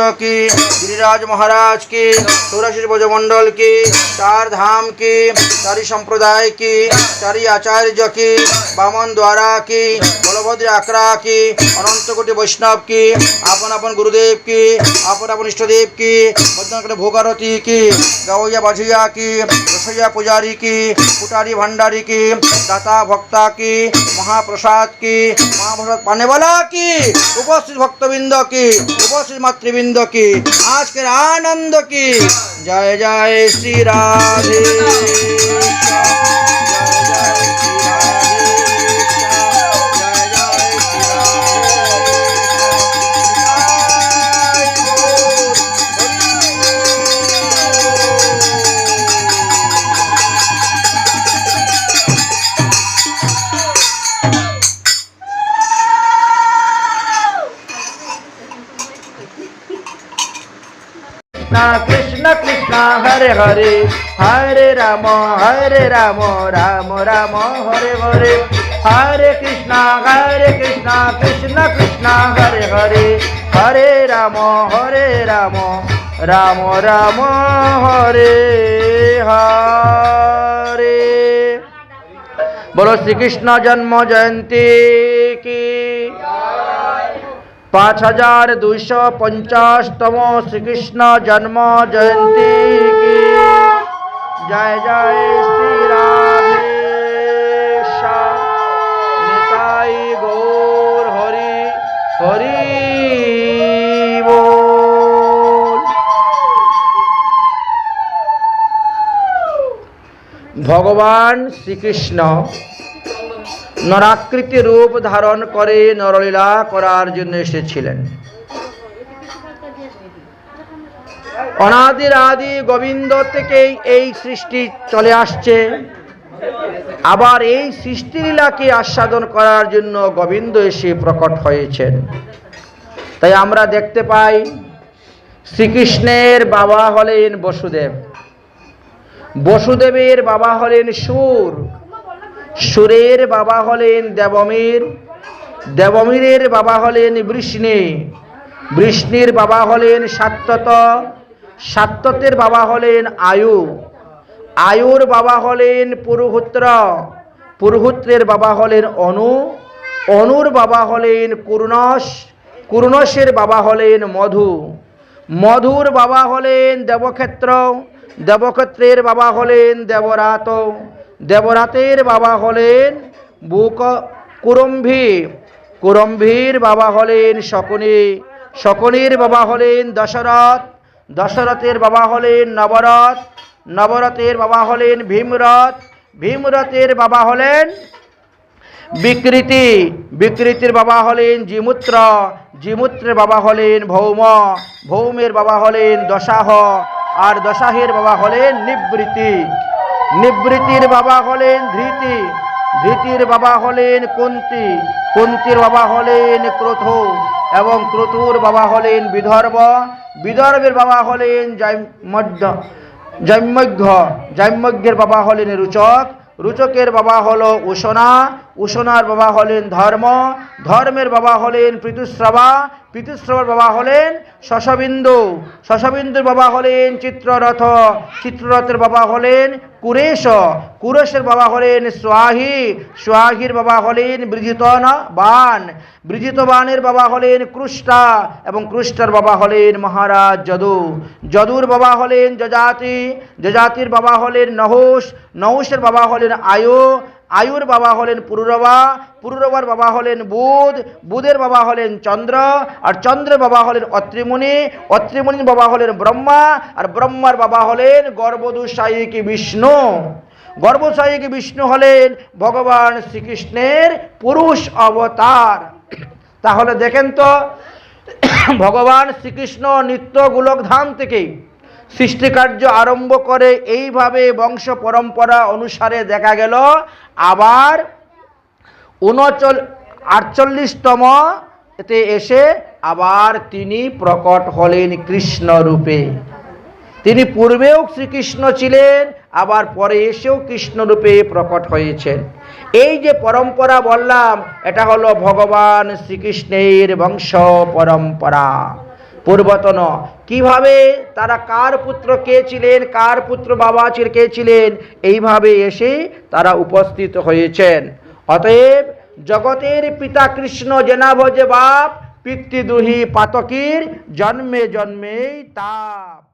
চন্দ্র কি? গিরিরাজ মহারাজ কি? সৌরাশিস ব্রজমণ্ডল কি? চার ধাম কি? চারি সম্প্রদায় কি? চারি আচার্য কি? বামন দ্বারা কি? বলভদ্র আকরা কি? অনন্ত কোটি বৈষ্ণব কি? আপন আপন গুরুদেব কি? আপন আপন ইষ্টদেব কি? বদ্যনাকটে ভোগারতি কি? গাওয়া বাঝিয়া কি? রসইয়া পূজারি কি? কুটারি ভান্ডারি কি? দাতা ভক্তা কি? মহাপ্রসাদ কি? মহাপ্রসাদ পানেবালা কি? উপস্থিত ভক্তবৃন্দ কি? উপস্থিত মাতৃবৃন্দ मातृबिंद की आज के आनंद की। जय जय श्री राधे। কৃষ্ণ কৃষ্ণ কৃষ্ণ, হরে হরে। হরে রাম হরে রাম রাম রাম, হরে হরে। হরে কৃষ্ণ হরে কৃষ্ণ কৃষ্ণ কৃষ্ণ, হরে হরে। হরে রাম হরে রাম রাম রাম, হরে হরে। বলো শ্রীকৃষ্ণ জন্ম জয়ন্তী কি? পাঁচ হাজার দুইশো পঞ্চাশতম শ্রীকৃষ্ণ জন্ম জয়ন্তী জয় জয় শ্রী রাধেশাই গৌর হরি হরি ভগবান শ্রীকৃষ্ণ নরাকৃতি রূপ ধারণ করে নরলীলা করার জন্য এসেছিলেন। অনাদির আদি গোবিন্দ থেকেই এই সৃষ্টি চলে আসছে। আবার এই সৃষ্টিলীলাকে আস্বাদন করার জন্য গোবিন্দ এসে প্রকট হয়েছেন। তাই আমরা দেখতে পাই, শ্রীকৃষ্ণের বাবা হলেন বসুদেব। বসুদেবের বাবা হলেন সুর। সুরের বাবা হলেন দেবমীর দেবমীরের বাবা হলেন বৃষ্ণি বৃষ্ণির বাবা হলেন সাত্যত সাত্যতের বাবা হলেন আয়ু আয়ুর বাবা হলেন পুরুহুত্র পুরুহুত্রের বাবা হলেন অনু অনুর বাবা হলেন কুর্ণস কুর্ণসের বাবা হলেন মধু মধুর বাবা হলেন দেবক্ষেত্র দেবক্ষেত্রের বাবা হলেন দেবরাত দেবরাতের বাবা হলেন বুক কুরম্ভী কুরম্ভীর বাবা হলেন শকুনি শকুনির বাবা হলেন দশরথ দশরথের বাবা হলেন নবরথ নবরথের বাবা হলেন ভীমরথ ভীমরথের বাবা হলেন বিকৃতি বিকৃতির বাবা হলেন জিমুত্র জিমুত্রের বাবা হলেন ভৌম ভৌমের বাবা হলেন দশাহ আর দশাহের বাবা হলেন নিবৃত্তি নিবৃত্তির বাবা হলেন ধৃতি, ধৃতির বাবা হলেন কুন্তি, কুন্তির বাবা হলেন ক্রোধ এবং ক্রতুর বাবা হলেন বিদর্ভ, বিদর্ভের বাবা হলেন জৈমধ্য জৈমজ্ঞ জৈমজ্ঞের বাবা হলেন রুচক, রুচকের বাবা হল উষণা উষণার বাবা হলেন ধর্ম ধর্মের বাবা হলেন পৃথুশ্রবা পৃথুশ্রবার বাবা হলেন শশবিন্দু শশবিন্দুর বাবা হলেন চিত্ররথ চিত্ররথের বাবা হলেন কুরেশ কুরেশের বাবা হলেন সোয়াহি সোয়াহির বাবা হলেন বৃজিতন বান বৃজিত বানের বাবা হলেন কৃষ্টা এবং কৃষ্টার বাবা হলেন মহারাজ যদু যদুর বাবা হলেন যজাতি যজাতির বাবা হলেন নহুষ নহুষের বাবা হলেন আয়ু আয়ুর বাবা হলেন পুরুরবা, পুরুরবার বাবা হলেন বুধ, বুধের বাবা হলেন চন্দ্র, আর চন্দ্রের বাবা হলেন অত্রিমুনি অত্রিমুনির বাবা হলেন ব্রহ্মা, আর ব্রহ্মার বাবা হলেন গর্ভদুসায়িক বিষ্ণু। গর্ভসায়িক বিষ্ণু হলেন ভগবান শ্রীকৃষ্ণের পুরুষ অবতার। তাহলে দেখেন তো, ভগবান শ্রীকৃষ্ণ নিত্য গোলকধাম থেকেই সৃষ্টিকার্য আরম্ভ করে এইভাবে বংশ পরম্পরা অনুসারে দেখা গেল, আবার উনচল, আটচল্লিশতম এতে এসে আবার তিনি প্রকট হলেন কৃষ্ণ রূপে। তিনি পূর্বেও শ্রীকৃষ্ণ ছিলেন, আবার পরে এসেও কৃষ্ণরূপে প্রকট হয়েছেন। এই যে পরম্পরা বললাম, এটা হলো ভগবান শ্রীকৃষ্ণের বংশ পরম্পরা। পূর্বতন কীভাবে তারা কার পুত্র কে ছিলেন, কার পুত্র বাবা কে ছিলেন, এইভাবে এসে তারা উপস্থিত হয়েছেন। অতএব জগতের পিতা কৃষ্ণ জেনা ভজে বাপ, পিতৃদুহি পাতকীর, জন্মে জন্মেই তাপ।